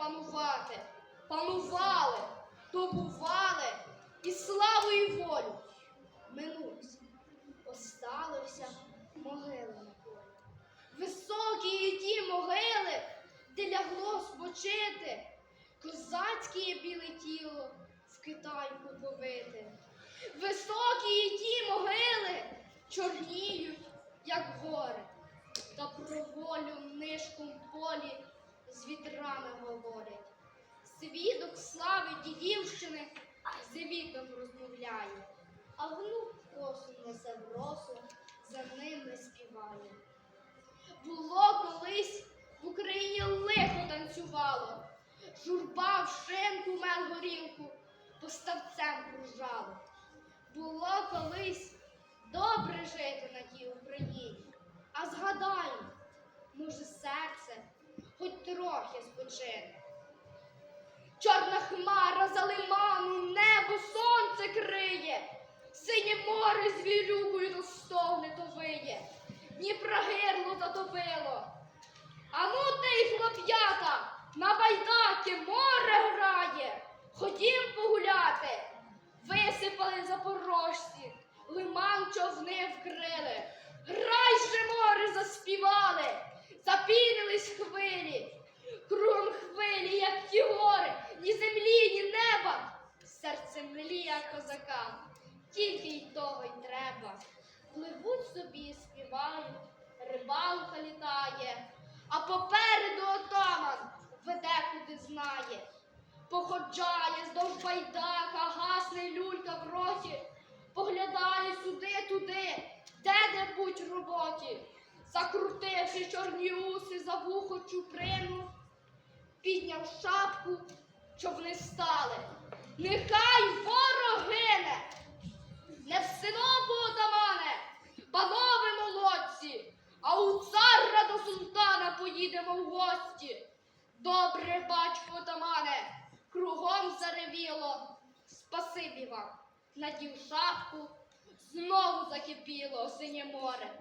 панувати. Панували, добували і славу і волю. Минувся, осталося могили на полі. Високі і ті могили, де лягло спочити, козацьке біле тіло в Китайку повите. Високі і ті могили чорніють, як гори, та про волю нишком полі з вітрами говорять. Свідок слави дідівщини з віком розмовляє, а внук косу несе в росу, за ними співає. Було колись в Україні лихо танцювало, журба в шинку мел горілку, поставцем кружало. Було колись добре жити на тій Україні, трохи спочине. Чорна хмара за лиману, небо сонце криє, синє море з вірюкою то стогне, то виє, Дніпра гирло затопило. Ану ти, хлоп'ята, на байдаки море грає, ходім погуляти. Висипали запорожці, лиман човни вкрили. Мліє козака, тільки й того й треба. Пливуть собі, співають, рибалка літає, а попереду отаман веде куди знає. Походжає здовж байдака, гасне люлька в роті, поглядає сюди, туди, де-небудь в роботі, закрутивши чорні уси за вухо чуприну, підняв шапку, човни стали. Нехай заревіло. Спасибі вам. Надів шапку, знову закипіло синє море.